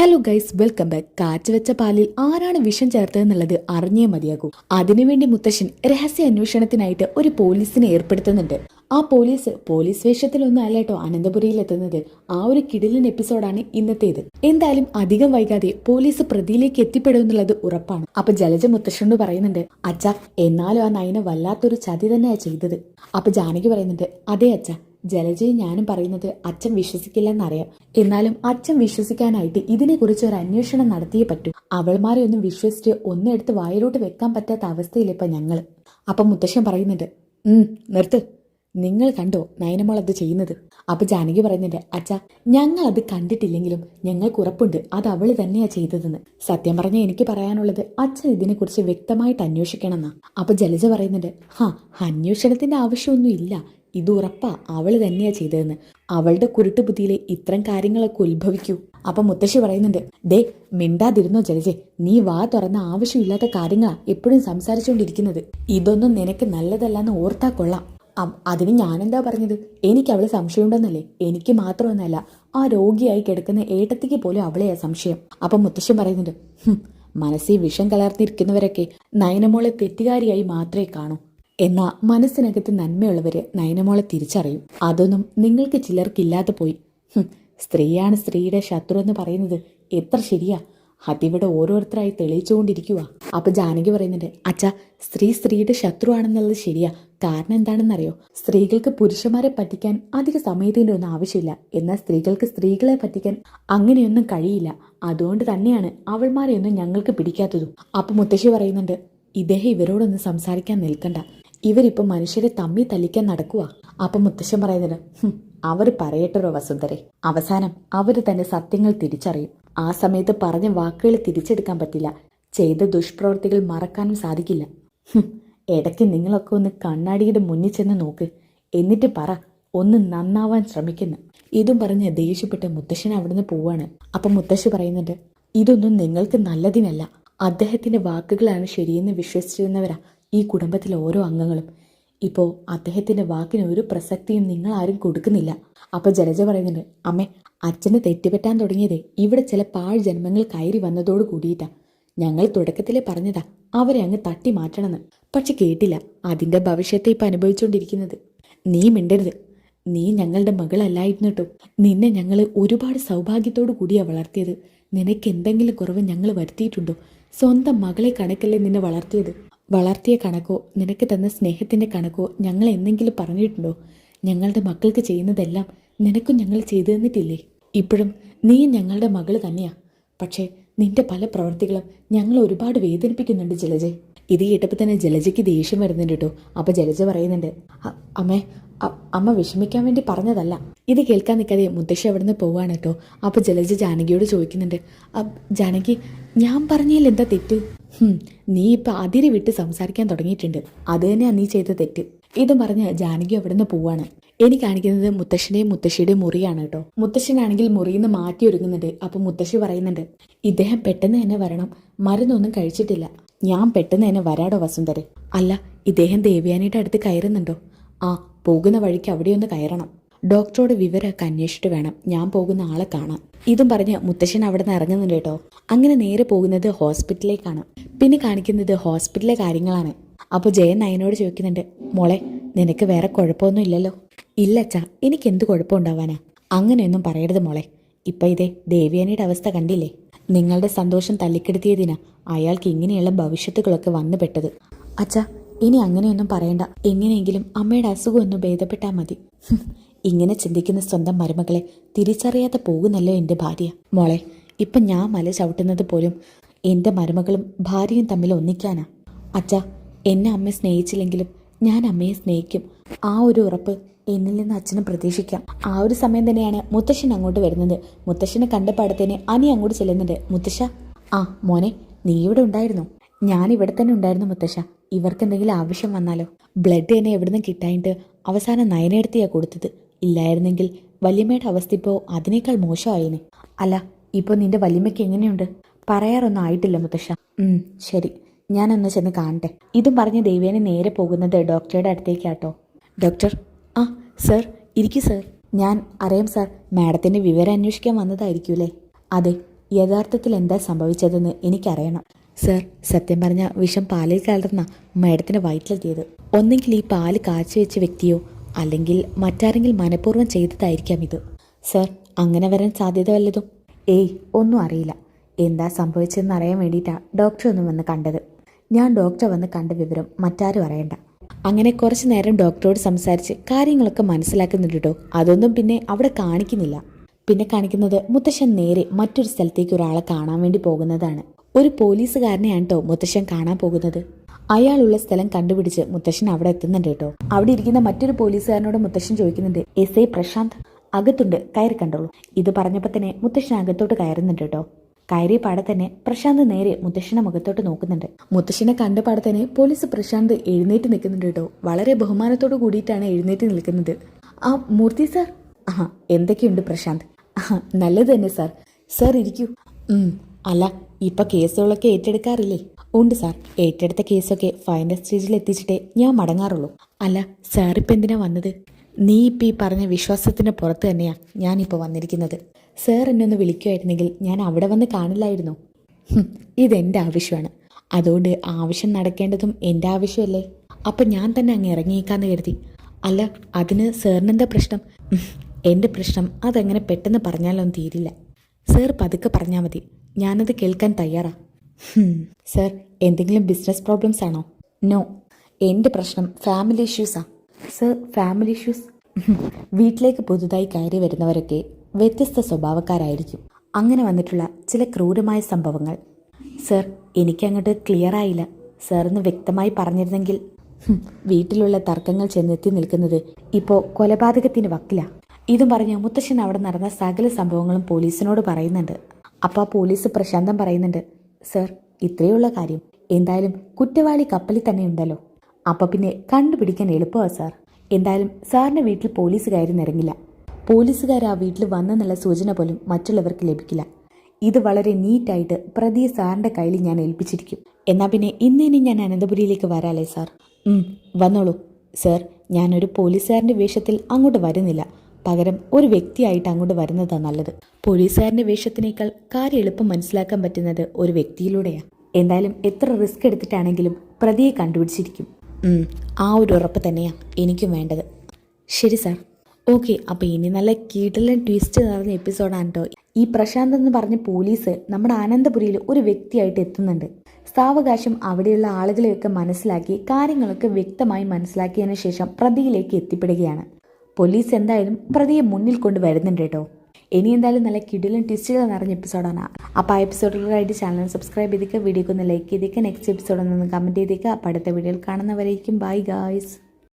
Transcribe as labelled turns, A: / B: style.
A: Hello guys welcome back കാറ്റ് വെച്ച പാലിൽ ആരാണ് വിഷം ചേർത്തതെന്നുള്ളത് അറിഞ്ഞേ മതിയാകൂ. അതിനുവേണ്ടി മുത്തശ്ശൻ രഹസ്യ അന്വേഷണത്തിനായിട്ട് ഒരു പോലീസിനെ ഏർപ്പെടുത്തുന്നുണ്ട്. ആ പോലീസ് പോലീസ് വേഷത്തിലൊന്നും അല്ല കേട്ടോ അനന്തപുരിയിൽ എത്തുന്നത് ആ ഒരു കിടിലൻ എപ്പിസോഡാണ് ഇന്നത്തേത്. എന്തായാലും അധികം വൈകാതെ പോലീസ് പ്രതിയിലേക്ക് എത്തിപ്പെടും എന്നുള്ളത് ഉറപ്പാണ്. അപ്പൊ ജലജ മുത്തശ്ശനോട് പറയുന്നുണ്ട് അച്ഛ എന്നാലും ആ നയന വല്ലാത്തൊരു ചതി തന്നെയാ ചെയ്തത്. അപ്പൊ ജാനകി പറയുന്നുണ്ട് അതെ അച്ഛ ജലജയും ഞാനും പറയുന്നത് അച്ഛൻ വിശ്വസിക്കില്ലെന്നറിയാം. എന്നാലും അച്ഛൻ വിശ്വസിക്കാനായിട്ട് ഇതിനെക്കുറിച്ച് ഒരു അന്വേഷണം നടത്തിയേ പറ്റൂ. അവൾമാരെ ഒന്നും വിശ്വസിച്ച് ഒന്നും എടുത്ത് വായിലോട്ട് വെക്കാൻ പറ്റാത്ത അവസ്ഥയിലിപ്പോ ഞങ്ങൾ അപ്പം മുത്തശ്ശൻ പറയുന്നുണ്ട് നിർത്ത്. നിങ്ങൾ കണ്ടോ നയനമോൾ അത് ചെയ്യുന്നത്? അപ്പൊ ജാനകി പറയുന്നുണ്ട് അച്ഛാ ഞങ്ങൾ അത് കണ്ടിട്ടില്ലെങ്കിലും ഞങ്ങൾക്ക് ഉറപ്പുണ്ട്. അത് അവൾ തന്നെയാ ചെയ്തതെന്ന്. സത്യം പറഞ്ഞ എനിക്ക് പറയാനുള്ളത് അച്ഛൻ ഇതിനെക്കുറിച്ച് വ്യക്തമായിട്ട് അന്വേഷിക്കണം എന്നാ അപ്പൊ ജലജ പറയുന്നുണ്ട് ഹാ അന്വേഷണത്തിന്റെ ആവശ്യമൊന്നും ഇല്ല ഇത് ഉറപ്പാ അവൾ തന്നെയാ ചെയ്തതെന്ന്. അവളുടെ കുരുട്ട് ബുദ്ധിയിലെ ഇത്തരം കാര്യങ്ങളൊക്കെ ഉത്ഭവിക്കൂ. അപ്പൊ മുത്തശ്ശി പറയുന്നുണ്ട് ദേ മിണ്ടാതിരുന്നോ ജലജെ. നീ വാ തുറന്ന ആവശ്യമില്ലാത്ത കാര്യങ്ങളാ എപ്പോഴും സംസാരിച്ചുകൊണ്ടിരിക്കുന്നത് ഇതൊന്നും നിനക്ക് നല്ലതല്ലെന്ന് ഓർത്താ കൊള്ളാം. അതിന് ഞാനെന്താ പറഞ്ഞത്? എനിക്ക് അവൾ സംശയമുണ്ടെന്നല്ലേ? എനിക്ക് മാത്രമൊന്നല്ല ആ രോഗിയായി കിടക്കുന്ന ഏട്ടത്തിക്ക് പോലും അവളെയാ സംശയം. അപ്പൊ മുത്തശ്ശൻ പറയുന്നുണ്ട് "ഹും, മനസ്സിൽ വിഷം കലർന്നിരിക്കുന്നവരൊക്കെ നയനമോളെ തെറ്റുകാരിയായി മാത്രമേ കാണൂ. എന്നാ മനസ്സിനകത്ത് നന്മയുള്ളവര് നയനമോളെ തിരിച്ചറിയും. അതൊന്നും നിങ്ങൾക്ക് ചിലർക്കില്ലാതെ പോയി. സ്ത്രീയാണ് സ്ത്രീയുടെ ശത്രു എന്ന് പറയുന്നത് എത്ര ശരിയാ? അതിവിടെ ഓരോരുത്തരായി തെളിയിച്ചുകൊണ്ടിരിക്കുക അപ്പൊ ജാനകി പറയുന്നുണ്ട് അച്ഛാ സ്ത്രീ സ്ത്രീയുടെ ശത്രു ആണെന്നുള്ളത് ശരിയാ. കാരണം എന്താണെന്നറിയോ? സ്ത്രീകൾക്ക് പുരുഷന്മാരെ പറ്റിക്കാൻ അധിക സമയത്തിന്റെ ഒന്നും ആവശ്യമില്ല. എന്നാൽ സ്ത്രീകൾക്ക് സ്ത്രീകളെ പറ്റിക്കാൻ അങ്ങനെയൊന്നും കഴിയില്ല. അതുകൊണ്ട് തന്നെയാണ് അവൾമാരെയൊന്നും ഞങ്ങൾക്ക് പിടിക്കാത്തതും. അപ്പൊ മുത്തശ്ശി പറയുന്നുണ്ട് ഇദ്ദേഹം ഇവരോടൊന്നും സംസാരിക്കാൻ നിൽക്കണ്ട. ഇവരിപ്പോ മനുഷ്യരെ തമ്മി തല്ലിക്കാൻ നടക്കുക അപ്പൊ മുത്തശ്ശൻ പറയുന്നത് അവർ പറയട്ടൊരു വസുന്ധരെ അവസാനം അവർ തന്നെ സത്യങ്ങൾ തിരിച്ചറിയും. ആ സമയത്ത് പറഞ്ഞ വാക്കുകൾ തിരിച്ചെടുക്കാൻ പറ്റില്ല. ചെയ്ത ദുഷ്പ്രവൃത്തികൾ മറക്കാനും സാധിക്കില്ല. ഇടയ്ക്ക് നിങ്ങളൊക്കെ ഒന്ന് കണ്ണാടിയുടെ മുന്നിൽ ചെന്ന് നോക്ക്. എന്നിട്ട് പറ ഒന്ന് നന്നാവാൻ ശ്രമിക്കുന്നു. ഇതും പറഞ്ഞ് ദേഷ്യപ്പെട്ട് മുത്തശ്ശൻ അവിടുന്ന് പോവാണ്. അപ്പൊ മുത്തശ്ശി പറയുന്നുണ്ട് ഇതൊന്നും നിങ്ങൾക്ക് നല്ലതിനല്ല. അദ്ദേഹത്തിന്റെ വാക്കുകളാണ് ശരിയെന്ന് വിശ്വസിച്ചിരുന്നവരാ. ഈ കുടുംബത്തിലെ ഓരോ അംഗങ്ങളും. ഇപ്പോൾ അദ്ദേഹത്തിന്റെ വാക്കിന് ഒരു പ്രസക്തിയും നിങ്ങൾ ആരും കൊടുക്കുന്നില്ല. അപ്പോൾ ജലജ പറയുന്നുണ്ട് അമ്മേ അച്ഛന് തെറ്റുപറ്റാൻ തുടങ്ങിയത്. ഇവിടെ ചില പാഴ് ജന്മങ്ങൾ കയറി വന്നതോട് കൂടിയിട്ടാ. ഞങ്ങൾ തുടക്കത്തിലെ പറഞ്ഞതാ അവരെ അങ്ങ് തട്ടി മാറ്റണമെന്ന്. പക്ഷെ കേട്ടില്ല അതിന്റെ ഭവിഷ്യത്തെ ഇപ്പം അനുഭവിച്ചുകൊണ്ടിരിക്കുന്നത് നീ മിണ്ടരുത്. നീ ഞങ്ങളുടെ മകളല്ലായിരുന്നു കേട്ടോ നിന്നെ ഞങ്ങൾ ഒരുപാട് സൗഭാഗ്യത്തോടു കൂടിയാ വളർത്തിയത്. നിനക്ക് എന്തെങ്കിലും കുറവ് ഞങ്ങൾ വരുത്തിയിട്ടുണ്ടോ? സ്വന്തം മകളെ കണക്കല്ലേ നിന്നെ വളർത്തിയത്. വളർത്തിയ കണക്കോ നിനക്ക് തന്ന സ്നേഹത്തിന്റെ കണക്കോ ഞങ്ങൾ എന്തെങ്കിലും പറഞ്ഞിട്ടുണ്ടോ? ഞങ്ങളുടെ മക്കൾക്ക് ചെയ്യുന്നതെല്ലാം നിനക്കും ഞങ്ങൾ ചെയ്തു തന്നിട്ടില്ലേ? ഇപ്പോഴും നീ ഞങ്ങളുടെ മകൾ തന്നെയാ. പക്ഷേ നിന്റെ പല പ്രവൃത്തികളും ഞങ്ങൾ ഒരുപാട് വേദനിപ്പിക്കുന്നുണ്ട് ജലജെ. ഇത് കേട്ടപ്പോൾ തന്നെ ജലജയ്ക്ക് ദേഷ്യം വരുന്നുണ്ട് കേട്ടോ. അപ്പൊ ജലജ പറയുന്നുണ്ട് "അ- അമ്മേ അമ്മ വിഷമിക്കാൻ വേണ്ടി പറഞ്ഞതല്ല. ഇത് കേൾക്കാൻ നിൽക്കാതെ മുത്തശ്ശി അവിടെ നിന്ന് പോവാണ് കേട്ടോ. അപ്പൊ ജലജ ജാനകിയോട് ചോദിക്കുന്നുണ്ട് "അ- ജാനകി ഞാൻ പറഞ്ഞതിൽ എന്താ തെറ്റ്? നീ ഇപ്പൊ അതിരി വിട്ട് സംസാരിക്കാൻ തുടങ്ങിയിട്ടുണ്ട്. അത് തന്നെയാ നീ ചെയ്ത തെറ്റ്. ഇത് പറഞ്ഞ് ജാനകി അവിടെ നിന്ന് പോവാണ്. ഇനി കാണിക്കുന്നത് മുത്തശ്ശന്റെയും മുത്തശ്ശിയുടെയും മുറിയാണ് കേട്ടോ. മുത്തശ്ശനാണെങ്കിൽ മുറിയിൽ നിന്ന് മാറ്റി ഒരുങ്ങുന്നുണ്ട്. അപ്പൊ മുത്തശ്ശി പറയുന്നുണ്ട് ഇദ്ദേഹം പെട്ടെന്ന് തന്നെ വരണം. മരുന്നൊന്നും കഴിച്ചിട്ടില്ല. ഞാൻ പെട്ടെന്ന് തന്നെ വരാടോ വസുന്ധരെ അല്ല ഇദ്ദേഹം ദേവ്യാനിയുടെ അടുത്ത് കയറുന്നുണ്ടോ? ആ പോകുന്ന വഴിക്ക് അവിടെയൊന്ന് കയറണം. ഡോക്ടറോട് വിവരമൊക്കെ അന്വേഷിച്ചിട്ട് വേണം. ഞാൻ പോകുന്ന ആളെ കാണാൻ. ഇതും പറഞ്ഞ് മുത്തശ്ശൻ അവിടെ നിന്ന് ഇറങ്ങുന്നുണ്ട് കേട്ടോ. അങ്ങനെ നേരെ പോകുന്നത് ഹോസ്പിറ്റലിലേക്കാണ്. പിന്നെ കാണിക്കുന്നത് ഹോസ്പിറ്റലിലെ കാര്യങ്ങളാണ്. അപ്പോൾ ജയൻ നയനോട് ചോദിക്കുന്നുണ്ട് മോളെ നിനക്ക് വേറെ കുഴപ്പമൊന്നും ഇല്ലല്ലോ? ഇല്ല അച്ഛാ എനിക്ക് എന്ത് കുഴപ്പമുണ്ടാവാനാ? അങ്ങനെയൊന്നും പറയരുത് മോളെ. ഇപ്പൊ ഇതേ ദേവ്യാനിയുടെ അവസ്ഥ കണ്ടില്ലേ? നിങ്ങളുടെ സന്തോഷം തല്ലിക്കെടുത്തിയതിനാ അയാൾക്ക് ഇങ്ങനെയുള്ള ഭവിഷ്യത്തുകളൊക്കെ വന്നു പെട്ടത്. അച്ഛാ ഇനി അങ്ങനെയൊന്നും പറയണ്ട. എങ്ങനെയെങ്കിലും അമ്മയുടെ അസുഖം ഒന്ന് ഭേദപ്പെട്ടാൽ മതി. ഇങ്ങനെ ചിന്തിക്കുന്ന സ്വന്തം മരുമകളെ തിരിച്ചറിയാതെ പോകുന്നല്ലോ എന്റെ ഭാര്യ. മോളെ ഇപ്പം ഞാൻ മല ചവിട്ടുന്നത് പോലും എന്റെ മരുമകളും ഭാര്യയും തമ്മിൽ ഒന്നിക്കാനാ. അച്ഛാ എന്നെ അമ്മ സ്നേഹിച്ചില്ലെങ്കിലും ഞാൻ അമ്മയെ സ്നേഹിക്കും. ആ ഒരു ഉറപ്പ് എന്നിൽ നിന്ന് അച്ഛനും പ്രതീക്ഷിക്കാം. ആ ഒരു സമയം തന്നെയാണ് മുത്തശ്ശൻ അങ്ങോട്ട് വരുന്നത്. മുത്തശ്ശനെ കണ്ട പാടത്തേന് അനി അങ്ങോട്ട് ചെല്ലുന്നുണ്ട്. മുത്തശ്ശ ആ മോനെ നീ ഇവിടെ ഉണ്ടായിരുന്നു. ഞാൻ ഇവിടെ തന്നെ ഉണ്ടായിരുന്നു മുത്തശ്ശ. ഇവർക്ക് എന്തെങ്കിലും ആവശ്യം വന്നാലോ? ബ്ലഡ് എന്നെ എവിടുന്ന് കിട്ടായിട്ട് അവസാനം നയനെടുത്തിയാ കൊടുത്തത്. ഇല്ലായിരുന്നെങ്കിൽ വല്യമ്മയുടെ അവസ്ഥ ഇപ്പോൾ അതിനേക്കാൾ മോശമായേനെ. അല്ല ഇപ്പോൾ നിന്റെ വല്യമ്മയ്ക്ക് എങ്ങനെയുണ്ട്? പറയാറൊന്നും ആയിട്ടില്ല മുത്തശ്ശ. ശരി. ഞാനൊന്ന് ചെന്ന് കാണട്ടെ. ഇതും പറഞ്ഞ് ദേവേനെ നേരെ പോകുന്നത് ഡോക്ടറുടെ അടുത്തേക്കാട്ടോ. ഡോക്ടർ ആ സർ ഇരിക്കു സർ. ഞാൻ അറിയാം സാർ. മാഡത്തിന്റെ വിവരം അന്വേഷിക്കാൻ വന്നതായിരിക്കൂലേ അതെ യഥാർത്ഥത്തിൽ എന്താ സംഭവിച്ചതെന്ന് എനിക്കറിയണം. സർ സത്യം പറഞ്ഞ വിഷം പാലിൽ കലർന്ന മാഡത്തിന്റെ വയറ്റിലെത്തിയത് ഒന്നെങ്കിൽ ഈ പാൽ കാച്ചുവെച്ച വ്യക്തിയോ അല്ലെങ്കിൽ മറ്റാരെങ്കിലും മനഃപൂർവം ചെയ്തതായിരിക്കാം ഇത്. സർ അങ്ങനെ വരാൻ സാധ്യത വല്ലതും? ഏയ് ഒന്നും അറിയില്ല. എന്താ സംഭവിച്ചതെന്ന് അറിയാൻ വേണ്ടിയിട്ടാണ് ഡോക്ടർ ഒന്നും വന്ന് കണ്ടത്. ഞാൻ ഡോക്ടറെ വന്ന് കണ്ട വിവരം മറ്റാരും അറിയണ്ട. അങ്ങനെ കുറച്ച് നേരം ഡോക്ടറോട് സംസാരിച്ച് കാര്യങ്ങളൊക്കെ മനസ്സിലാക്കുന്നുണ്ട് കേട്ടോ അതൊന്നും പിന്നെ അവിടെ കാണിക്കുന്നില്ല. പിന്നെ കാണിക്കുന്നത് മുത്തശ്ശൻ നേരെ മറ്റൊരു സ്ഥലത്തേക്ക് ഒരാളെ കാണാൻ വേണ്ടി പോകുന്നതാണ്. ഒരു പോലീസുകാരനെയാണ് കേട്ടോ മുത്തശ്ശൻ കാണാൻ പോകുന്നത്. അയാളുള്ള സ്ഥലം കണ്ടുപിടിച്ച് മുത്തശ്ശൻ അവിടെ എത്തുന്നുണ്ട് കേട്ടോ അവിടെ ഇരിക്കുന്ന മറ്റൊരു പോലീസുകാരനോട് മുത്തശ്ശൻ ചോദിക്കുന്നുണ്ട് എസ് ഐ പ്രശാന്ത് അകത്തുണ്ട് കയറി കണ്ടോളൂ. ഇത് പറഞ്ഞപ്പോൾ തന്നെ മുത്തശ്ശൻ അകത്തോട്ട് കയറുന്നുണ്ട് കേട്ടോ കയറിയ പാടെ തന്നെ പ്രശാന്ത് നേരെ മുത്തശ്ശിന്റെ മുഖത്തോട്ട് നോക്കുന്നുണ്ട്. മുത്തശ്ശിനെ കണ്ട പാടെ തന്നെ പോലീസ് പ്രശാന്ത് എഴുന്നേറ്റ് നിൽക്കുന്നുണ്ട് കേട്ടോ. വളരെ ബഹുമാനത്തോട് കൂടിയിട്ടാണ് എഴുന്നേറ്റ് നിൽക്കുന്നത്. ആ മൂർത്തി സാർ? ആ എന്തൊക്കെയുണ്ട് പ്രശാന്ത്? ആ നല്ലത് തന്നെ സാർ. സാർ ഇരിക്കൂ. അല്ല ഇപ്പൊ കേസുകളൊക്കെ ഏറ്റെടുക്കാറില്ലേ? ഉണ്ട് സാർ. ഏറ്റെടുത്ത കേസൊക്കെ ഫൈനൽ സ്റ്റേജിൽ എത്തിച്ചിട്ടേ ഞാൻ മടങ്ങാറുള്ളൂ. അല്ല സാർ ഇപ്പം എന്തിനാ വന്നത്? നീ ഇപ്പം ഈ പറഞ്ഞ വിശ്വാസത്തിന്റെ പുറത്ത് തന്നെയാ ഞാനിപ്പോൾ വന്നിരിക്കുന്നത്. സാർ എന്നെ ഒന്ന് വിളിക്കുമായിരുന്നെങ്കിൽ ഞാൻ അവിടെ വന്ന് കാണില്ലായിരുന്നു. ഇതെന്റെ ആവശ്യമാണ്. അതുകൊണ്ട് ആവശ്യം നടക്കേണ്ടതും എന്റെ ആവശ്യമല്ലേ? അപ്പം ഞാൻ തന്നെ അങ്ങ് ഇറങ്ങിയേക്കാന്ന് കരുതി. അല്ല അതിന് സാറിനെന്താ പ്രശ്നം? എന്റെ പ്രശ്നം അതെങ്ങനെ പെട്ടെന്ന് പറഞ്ഞാലൊന്നും തീരില്ല. സാർ പതുക്കെ പറഞ്ഞാൽ മതി. ഞാനത് കേൾക്കാൻ തയ്യാറാ. സാർ എന്തെങ്കിലും ബിസിനസ് പ്രോബ്ലംസ് ആണോ? നോ എന്റെ പ്രശ്നം ഫാമിലി ഇഷ്യൂസാ. Sir family issues? വീട്ടിലേക്ക് പുതുതായി കയറി വരുന്നവരൊക്കെ വ്യത്യസ്ത സ്വഭാവക്കാരായിരിക്കും. അങ്ങനെ വന്നിട്ടുള്ള ചില ക്രൂരമായ സംഭവങ്ങൾ. സർ എനിക്കങ്ങോട്ട് ക്ലിയർ ആയില്ല. സാറിന്ന് വ്യക്തമായി പറഞ്ഞിരുന്നെങ്കിൽ വീട്ടിലുള്ള തർക്കങ്ങൾ ചെന്നെത്തി നിൽക്കുന്നത് ഇപ്പോൾ കൊലപാതകത്തിന് വക്കില. ഇതും പറഞ്ഞ് മുത്തശ്ശൻ അവിടെ നടന്ന സകല സംഭവങ്ങളും പോലീസിനോട് പറയുന്നുണ്ട്. അപ്പോൾ പോലീസ് പ്രശാന്തം പറയുന്നുണ്ട് സർ ഇത്രയുള്ള കാര്യം എന്തായാലും കുറ്റവാളി കപ്പലിൽ തന്നെ ഉണ്ടല്ലോ. അപ്പൊ പിന്നെ കണ്ടുപിടിക്കാൻ എളുപ്പമാണ് സാർ. എന്തായാലും സാറിന്റെ വീട്ടിൽ പോലീസ് കയറി നിരങ്ങില്ല. പോലീസുകാർ ആ വീട്ടിൽ വന്നെന്നുള്ള സൂചന പോലും മറ്റുള്ളവർക്ക് ലഭിക്കില്ല. ഇത് വളരെ നീറ്റായിട്ട് പ്രതിയെ സാറിന്റെ കയ്യിൽ ഞാൻ ഏൽപ്പിച്ചിരിക്കും. എന്നാൽ പിന്നെ ഇന്നേനി ഞാൻ അനന്തപുരിയിലേക്ക് വരാല്ലേ സാർ? വന്നോളൂ. സാർ ഞാനൊരു പോലീസുകാരന്റെ വേഷത്തിൽ അങ്ങോട്ട് വരുന്നില്ല. പകരം ഒരു വ്യക്തിയായിട്ട് അങ്ങോട്ട് വരുന്നതാണ് നല്ലത്. പോലീസുകാരന്റെ വേഷത്തിനേക്കാൾ കാര്യം എളുപ്പം മനസ്സിലാക്കാൻ പറ്റുന്നത് ഒരു വ്യക്തിയിലൂടെയാണ് എന്തായാലും എത്ര റിസ്ക് എടുത്തിട്ടാണെങ്കിലും പ്രതിയെ കണ്ടുപിടിച്ചിരിക്കും. ആ ഒരു ഉറപ്പ് തന്നെയാണ് എനിക്കും വേണ്ടത്. ശരി സാർ. ഓക്കെ അപ്പോൾ ഇനി നല്ല കീടലൻ ട്വിസ്റ്റ് നിറഞ്ഞ എപ്പിസോഡാണ് കേട്ടോ ഈ പ്രശാന്ത് എന്ന് പറഞ്ഞ പോലീസ് നമ്മുടെ അനന്തപുരിയിൽ ഒരു വ്യക്തിയായിട്ട് എത്തുന്നുണ്ട്. സാവകാശം അവിടെയുള്ള ആളുകളെയൊക്കെ മനസ്സിലാക്കി കാര്യങ്ങളൊക്കെ വ്യക്തമായി മനസ്സിലാക്കിയതിനു ശേഷം പ്രതിയിലേക്ക് എത്തിപ്പെടുകയാണ്. പോലീസ് എന്തായാലും പ്രതിയെ മുന്നിൽ കൊണ്ട് വരുന്നുണ്ട് കേട്ടോ ഇനി എന്തായാലും നല്ല കിടിലും ട്വിസ്റ്റുകൾ നിറഞ്ഞ എപ്പിസോഡാണ് അപ്പോൾ ആ എപ്പിസോഡുകളായിട്ട് ചാനൽ സബ്സ്ക്രൈബ് ചെയ്തേക്കുക വീഡിയോക്ക് ഒന്ന് ലൈക്ക് ചെയ്തേക്കുക നെക്സ്റ്റ് എപ്പിസോഡ് ഒന്ന് കമന്റ് ചെയ്തേക്കുക അപ്പോൾ അടുത്ത വീഡിയോയിൽ കാണുന്നവരേക്കും ബൈ ഗായ്സ്